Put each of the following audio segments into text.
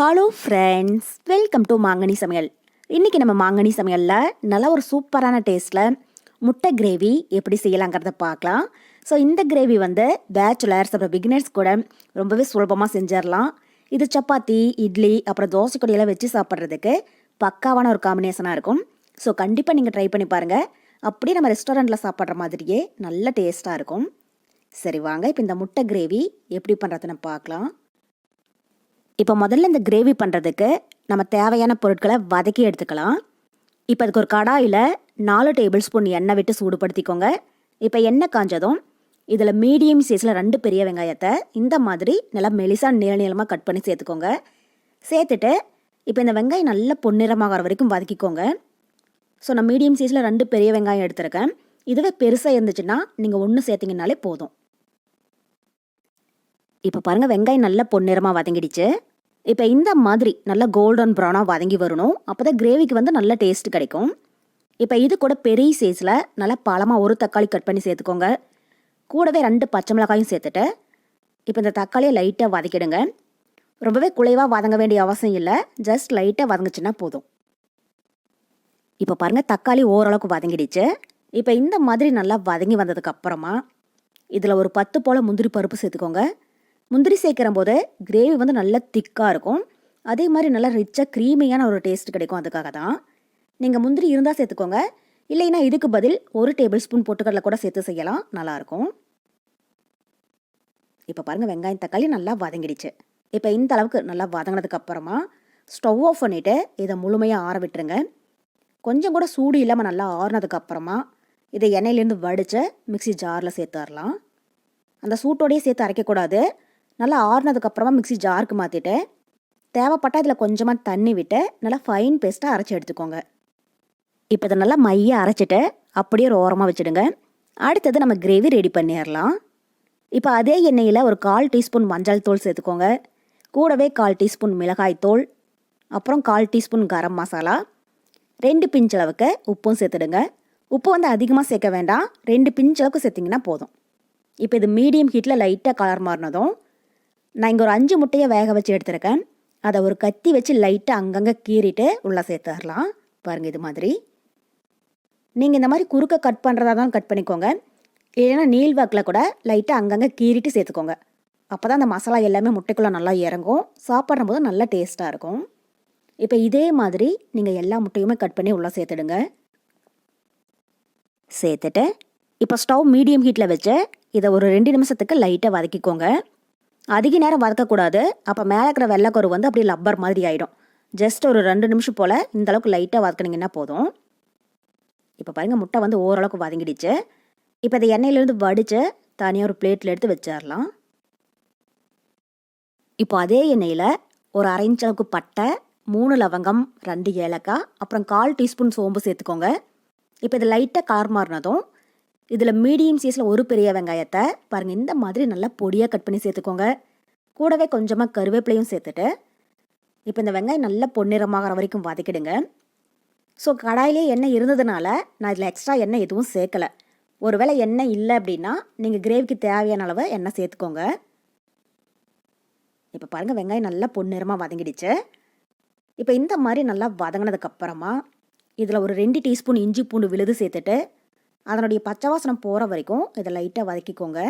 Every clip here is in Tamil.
ஹலோ ஃப்ரெண்ட்ஸ் வெல்கம் டு மாங்கனி சமையல் இன்றைக்கி நம்ம மாங்கனி சமையலில் நல்ல ஒரு சூப்பரான டேஸ்ட்டில் முட்டை கிரேவி எப்படி செய்யலாங்கிறத பார்க்கலாம். ஸோ இந்த கிரேவி வந்து பேச்சுலர்ஸ் அப்புறம் பிகினர்ஸ் கூட ரொம்பவே சுலபமாக செஞ்சிடலாம் இது சப்பாத்தி இட்லி அப்புறம் தோசை கொடியெல்லாம் வச்சு சாப்பிட்றதுக்கு பக்காவான ஒரு காம்பினேஷனாக இருக்கும். ஸோ கண்டிப்பாக நீங்கள் ட்ரை பண்ணி பாருங்கள் அப்படியே நம்ம ரெஸ்டாரண்ட்டில் சாப்பிட்ற மாதிரியே நல்ல டேஸ்ட்டாக இருக்கும். சரி வாங்க. இப்போ இந்த முட்டை கிரேவி எப்படி பண்ணுறதுன்னு பார்க்கலாம். இப்போ முதல்ல இந்த கிரேவி பண்ணுறதுக்கு நம்ம தேவையான பொருட்களை வதக்கி எடுத்துக்கலாம். இப்போ அதுக்கு ஒரு கடாயில் நாலு டேபிள் ஸ்பூன் எண்ணெய் விட்டு சூடுபடுத்திக்கோங்க. இப்போ எண்ணெய் காஞ்சதும் இதில் மீடியம் சைஸில் ரெண்டு பெரிய வெங்காயத்தை இந்த மாதிரி நல்லா மெலிசாக நீள நீளமாக கட் பண்ணி சேர்த்துக்கோங்க. சேர்த்துட்டு இப்போ இந்த வெங்காயம் நல்ல பொன்னிறமாகிற வரைக்கும் வதக்கிக்கோங்க. ஸோ நான் மீடியம் சைஸில் ரெண்டு பெரிய வெங்காயம் எடுத்திருக்கேன். இதுவே பெருசாக இருந்துச்சுன்னா நீங்கள் ஒன்று சேர்த்திங்கனாலே போதும். இப்போ பாருங்கள் வெங்காயம் நல்ல பொன்னிறமாக வதங்கிடுச்சு. இப்போ இந்த மாதிரி நல்லா கோல்டன் ப்ரௌனாக வதங்கி வரணும். அப்போ தான் கிரேவிக்கு வந்து நல்ல டேஸ்ட் கிடைக்கும். இப்போ இது கூட பெரிய சைஸில் நல்லா பழமாக ஒரு தக்காளி கட் பண்ணி சேர்த்துக்கோங்க. கூடவே ரெண்டு பச்சை மிளகாயும் சேர்த்துட்டு இப்போ இந்த தக்காளியை லைட்டாக வதக்கிடுங்க. ரொம்பவே குலைவாக வதங்க வேண்டிய அவசியம் இல்லை. ஜஸ்ட் லைட்டாக வதங்குச்சுன்னா போதும். இப்போ பாருங்கள் தக்காளி ஓரளவுக்கு வதங்கிடுச்சு. இப்போ இந்த மாதிரி நல்லா வதங்கி வந்ததுக்கு அப்புறமா இதில் ஒரு பத்து போல் முந்திரி பருப்பு சேர்த்துக்கோங்க. முந்திரி சேர்க்கிற போது கிரேவி வந்து நல்லா திக்காக இருக்கும். அதே மாதிரி நல்லா ரிச்சாக க்ரீமியான ஒரு டேஸ்ட் கிடைக்கும் அதுக்காக தான். நீங்கள் முந்திரி இருந்தால் சேர்த்துக்கோங்க. இல்லைன்னா இதுக்கு பதில் ஒரு டேபிள் ஸ்பூன் பொட்டுக்கடலை கூட சேர்த்து செய்யலாம். நல்லாயிருக்கும் இப்போ பாருங்கள் வெங்காயம் தக்காளி நல்லா வதங்கிடுச்சு. இப்போ இந்த அளவுக்கு நல்லா வதங்கினதுக்கு அப்புறமா ஸ்டவ் ஆஃப் பண்ணிவிட்டு இதை முழுமையாக ஆற விட்டுருங்க. கொஞ்சம் கூட சூடு இல்லாமல் நல்லா ஆறுனதுக்கு அப்புறமா இதை எண்ணெயிலேருந்து வடித்து மிக்ஸி ஜாரில் சேர்த்துடலாம் அந்த சூட்டோடையே சேர்த்து அரைக்கக்கூடாது. நல்லா ஆறுனதுக்கப்புறமா மிக்ஸி ஜாருக்கு மாற்றிட்டு தேவைப்பட்டால் இதில் கொஞ்சமாக தண்ணி விட்டு நல்லா ஃபைன் பேஸ்ட்டாக அரைச்சி எடுத்துக்கோங்க. இப்போ இதை நல்லா மைய அரைச்சிட்டு அப்படியே ஒரு ஓரமாக வச்சுடுங்க. அடுத்தது நம்ம கிரேவி ரெடி பண்ணிடலாம் இப்போ அதே எண்ணெயில் ஒரு கால் டீஸ்பூன் மஞ்சள் தூள் சேர்த்துக்கோங்க. கூடவே கால் டீஸ்பூன் மிளகாய் தூள் அப்புறம் கால் டீஸ்பூன் கரம் மசாலா ரெண்டு பிஞ்ச் அளவுக்கு உப்பும் சேர்த்துடுங்க. உப்பு வந்து அதிகமாக சேர்க்க வேண்டாம் ரெண்டு பிஞ்ச் அளவுக்கு சேர்த்திங்கன்னா போதும். இப்போ இது மீடியம் ஹீட்டில் லைட்டாக கலர் மாறினதும் நான் இங்கே ஒரு அஞ்சு முட்டையை வேக வச்சு எடுத்துருக்கேன். அதை ஒரு கத்தி வச்சு லைட்டாக அங்கங்கே கீறிட்டு உள்ளே சேர்த்துடலாம். பாருங்கள் இது மாதிரி. நீங்கள் இந்த மாதிரி குறுக்க கட் பண்ணுறதா தான் கட் பண்ணிக்கோங்க. இல்லைன்னா நீள்வாக்கில் கூட லைட்டாக அங்கங்கே கீறிட்டு சேர்த்துக்கோங்க. அப்போ தான் அந்த மசாலா எல்லாமே முட்டைக்குள்ளே நல்லா இறங்கும். சாப்பிட்ற போது நல்லா டேஸ்ட்டாக இருக்கும். இப்போ இதே மாதிரி நீங்கள் எல்லா முட்டையுமே கட் பண்ணி உள்ளே சேர்த்துடுங்க. சேர்த்துட்டு இப்போ ஸ்டவ் மீடியம் ஹீட்டில் வச்சு இதை ஒரு ரெண்டு நிமிஷத்துக்கு லைட்டாக வதக்கிக்கோங்க. அதிக நேரம் வதக்கக்கூடாது. அப்போ மேலே இருக்கிற வெள்ளைக்கரு வந்து அப்படியே லப்பர் மாதிரி ஆகிடும் ஜஸ்ட் ஒரு ரெண்டு நிமிஷம் போல் இந்த அளவுக்கு லைட்டாக வதக்குனீங்கன்னா போதும். இப்போ பாருங்கள் முட்டை வந்து ஓரளவுக்கு வதங்கிடுச்சு. இப்போ இதை எண்ணெயிலேருந்து வடித்து தனியாக ஒரு பிளேட்டில் எடுத்து வச்சிடலாம். இப்போ அதே எண்ணெயில் ஒரு அரைஞ்ச் அளவுக்கு பட்டை மூணு லவங்கம் ரெண்டு ஏலக்காய் அப்புறம் கால் டீஸ்பூன் சோம்பு சேர்த்துக்கோங்க. இப்போ இது லைட்டாக கலர் மாறினதும் இதில் மீடியம் சைஸில் ஒரு பெரிய வெங்காயத்தை பாருங்கள் இந்த மாதிரி நல்லா பொடியாக கட் பண்ணி சேர்த்துக்கோங்க. கூடவே கொஞ்சமாக கருவேப்பிலையும் சேர்த்துட்டு இப்போ இந்த வெங்காயம் நல்லா பொன்னிறமாகிற வரைக்கும் வதக்கிடுங்க. ஸோ கடாயிலே எண்ணெய் இருந்ததுனால நான் இதில் எக்ஸ்ட்ரா எண்ணெய் எதுவும் சேர்க்கலை. ஒருவேளை எண்ணெய் இல்லை அப்படின்னா நீங்கள் கிரேவிக்கு தேவையான அளவு எண்ணெய் சேர்த்துக்கோங்க. இப்போ பாருங்கள் வெங்காயம் நல்லா பொன்னிறமாக வதங்கிடுச்சு. இப்போ இந்த மாதிரி நல்லா வதங்கினதுக்கப்புறமா இதில் ஒரு ரெண்டு டீஸ்பூன் இஞ்சி பூண்டு விழுது சேர்த்துட்டு அதனுடைய பச்சை வாசனம் போகிற வரைக்கும் இதை லைட்டாக வதக்கிக்கோங்க.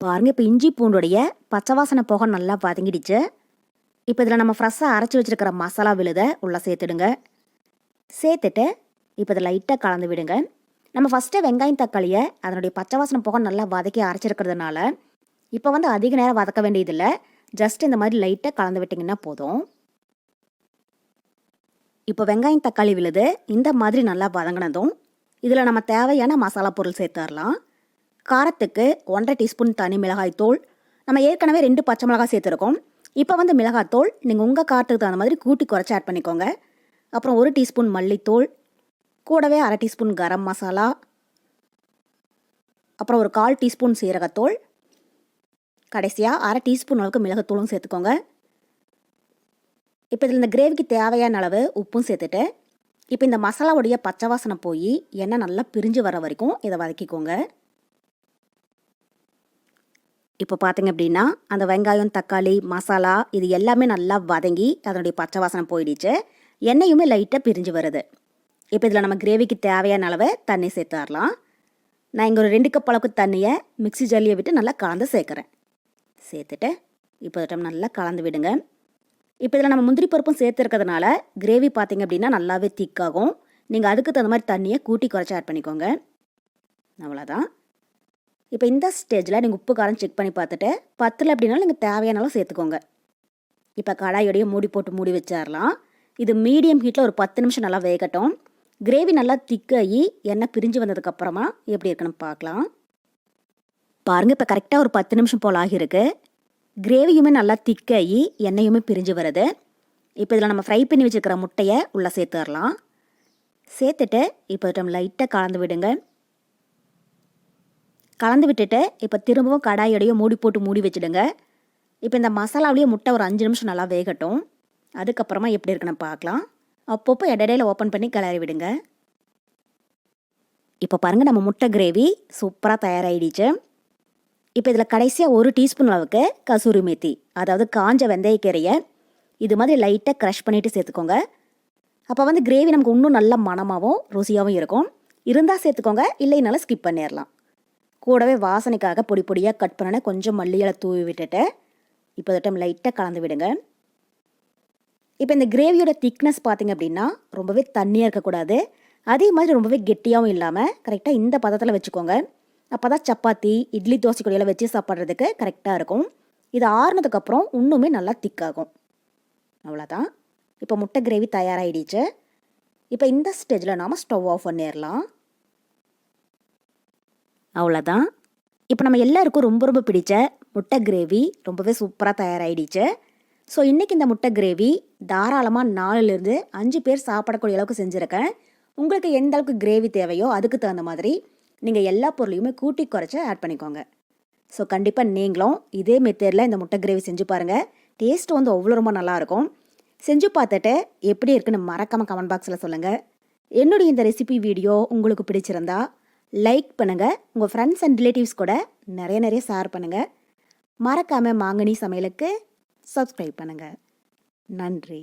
பாருங்கள் இப்போ இஞ்சி பூண்டுடைய பச்சை வாசனை போக நல்லா வதங்கிடுச்சு. இப்போ இதில் நம்ம ஃப்ரெஷ்ஷாக அரைச்சி வச்சுருக்கிற மசாலா விழுத உள்ளே சேர்த்துடுங்க. சேர்த்துட்டு இப்போ இதை லைட்டாக கலந்து விடுங்க. நம்ம ஃபஸ்ட்டு வெங்காயம் தக்காளியை அதனுடைய பச்சை வாசனை போக நல்லா வதக்கி அரைச்சிருக்கிறதுனால இப்போ வந்து அதிக நேரம் வதக்க வேண்டியதில்லை. ஜஸ்ட் இந்த மாதிரி லைட்டாக கலந்து விட்டிங்கன்னா போதும். இப்போ வெங்காயம் தக்காளி விழுது இந்த மாதிரி நல்லா வதங்கினதும் இதில் நம்ம தேவையான மசாலா பொருள் சேர்த்துடலாம். காரத்துக்கு ஒன்றரை டீஸ்பூன் தனி மிளகாய் தூள் நம்ம ஏற்கனவே ரெண்டு பச்சை மிளகாய் சேர்த்துருக்கோம். இப்போ வந்து மிளகாத்தூள் நீங்கள் உங்கள் காரத்துக்கு தகுந்த மாதிரி கூட்டி குறைச்சி ஆட் பண்ணிக்கோங்க. அப்புறம் ஒரு டீஸ்பூன் மல்லித்தூள் கூடவே அரை டீஸ்பூன் கரம் மசாலா அப்புறம் ஒரு கால் டீஸ்பூன் சீரகத்தூள் கடைசியாக அரை டீஸ்பூன் அளவுக்கு மிளகுத்தூளும் சேர்த்துக்கோங்க. இப்போ இதில் இந்த கிரேவிக்கு தேவையான அளவு உப்பும் சேர்த்துட்டு இப்போ இந்த மசாலாவுடைய பச்சை வாசனை போய் எண்ணெய் நல்லா பிரிஞ்சு வர வரைக்கும் இதை வதக்கிக்கோங்க. இப்போ பார்த்தீங்க அப்படின்னா அந்த வெங்காயம் தக்காளி மசாலா இது எல்லாமே நல்லா வதங்கி அதனுடைய பச்சை வாசனை போயிடுச்சு. எண்ணெயுமே லைட்டாக பிரிஞ்சு வருது. இப்போ இதில் நம்ம கிரேவிக்கு தேவையான அளவு தண்ணி சேர்த்துடலாம். நான் இங்கே ஒரு ரெண்டு கப் அளவுக்கு தண்ணியை மிக்ஸி ஜல்லியை விட்டு நல்லா கலந்து சேர்க்குறேன். சேர்த்துட்டு இப்போ நல்லா கலந்து விடுங்க. இப்போ இதில் நம்ம முந்திரி பருப்பும் சேர்த்துருக்கிறதுனால கிரேவி பார்த்தீங்க அப்படின்னா நல்லாவே திக்காகும் நீங்கள் அதுக்கு தகுந்த மாதிரி தண்ணியை கூட்டி குறைச்சி ஆட் பண்ணிக்கோங்க. அவ்வளோதான் இப்போ இந்த ஸ்டேஜில் நீங்கள் உப்பு காரம் செக் பண்ணி பார்த்துட்டு பத்தில் அப்படின்னாலும் நீங்கள் தேவையானாலும் சேர்த்துக்கோங்க. இப்போ கடாயோடைய மூடி போட்டு மூடி வச்சிடலாம் இது மீடியம் ஹீட்டில் ஒரு பத்து நிமிஷம் நல்லா வேகட்டும். கிரேவி நல்லா திக்காகி எண்ணெய் பிரிஞ்சு வந்ததுக்கப்புறமா எப்படி இருக்குன்னு பார்க்கலாம். பாருங்கள் இப்போ கரெக்டாக ஒரு பத்து நிமிஷம் போல் ஆகியிருக்கு. கிரேவியுமே நல்லா திக்காகி எண்ணெயுமே பிரிஞ்சு வருது. இப்போ இதில் நம்ம ஃப்ரை பண்ணி வச்சுருக்கிற முட்டையை உள்ளே சேர்த்துடலாம் சேர்த்துட்டு இப்போ நம்ம லைட்டாக கலந்து விடுங்க. கலந்து விட்டுட்டு இப்போ திரும்பவும் கடாயோடையோ மூடி போட்டு மூடி வச்சுடுங்க. இப்போ இந்த மசாலாவிலேயே முட்டை ஒரு அஞ்சு நிமிஷம் நல்லா வேகட்டும். அதுக்கப்புறமா எப்படி இருக்குன்னு பார்க்கலாம். அப்பப்போ இடையில ஓப்பன் பண்ணி கிளறி விடுங்க. இப்போ பாருங்கள் நம்ம முட்டை கிரேவி சூப்பராக தயாராகிடுச்சு இப்போ இதில் கடைசியாக ஒரு டீஸ்பூன் அளவுக்கு கசூரி மேத்தி அதாவது காஞ்ச வெந்தயக்கீரையை இது மாதிரி லைட்டாக க்ரஷ் பண்ணிவிட்டு சேர்த்துக்கோங்க. அப்போ வந்து கிரேவி நமக்கு இன்னும் நல்ல மனமாகவும் ருசியாகவும் இருக்கும். இருந்தால் சேர்த்துக்கோங்க இல்லைனாலும் ஸ்கிப் பண்ணிடலாம். கூடவே வாசனைக்காக பொடி பொடியாக கட் பண்ணன கொஞ்சம் மல்லியலை தூவி விட்டுட்டு இப்போ டைம் லைட்டாக கலந்து விடுங்க. இப்போ இந்த கிரேவியோட திக்னஸ் பார்த்தீங்க அப்படின்னா ரொம்பவே தண்ணியாக இருக்கக்கூடாது. அதே மாதிரி ரொம்பவே கெட்டியாகவும் இல்லாமல் கரெக்டாக இந்த பதத்தில் வச்சுக்கோங்க. அப்போ தான் சப்பாத்தி இட்லி தோசை கொடியெல்லாம் வச்சு சாப்பிட்றதுக்கு கரெக்டாக இருக்கும். இது ஆறுனதுக்கப்புறம் இன்னுமே நல்லா திக்காகும் அவ்வளோதான் இப்போ முட்டை கிரேவி தயாராகிடுச்சு இப்போ இந்த ஸ்டேஜில் நாம் ஸ்டவ் ஆஃப் பண்ணிடலாம். அவ்வளோதான் இப்போ நம்ம எல்லாருக்கும் ரொம்ப ரொம்ப பிடிச்ச முட்டை கிரேவி ரொம்பவே சூப்பராக தயாராகிடுச்சு ஸோ இன்றைக்கி இந்த முட்டை கிரேவி தாராளமாக நாலுலேருந்து அஞ்சு பேர் சாப்பிடக்கூடிய அளவுக்கு செஞ்சுருக்கேன். உங்களுக்கு எந்த அளவுக்கு கிரேவி தேவையோ அதுக்கு தகுந்த மாதிரி நீங்கள் எல்லா பொருளையுமே கூட்டி குறைச்சி ஆட் பண்ணிக்கோங்க. ஸோ கண்டிப்பாக நீங்களும் இதே மெத்தேடில் இந்த முட்டை கிரேவி செஞ்சு பாருங்கள் டேஸ்ட் வந்து அவ்வளோ ரொம்ப நல்லாயிருக்கும் செஞ்சு பார்த்துட்டு எப்படி இருக்குன்னு மறக்காமல் கமெண்ட் பாக்ஸில் சொல்லுங்கள் என்னுடைய இந்த ரெசிபி வீடியோ உங்களுக்கு பிடிச்சிருந்தா லைக் பண்ணுங்கள் உங்கள் ஃப்ரெண்ட்ஸ் அண்ட் ரிலேட்டிவ்ஸ் கூட நிறைய நிறைய ஷேர் பண்ணுங்கள் மறக்காமல் மாங்கனி சமையலுக்கு சப்ஸ்கிரைப் பண்ணுங்கள் நன்றி.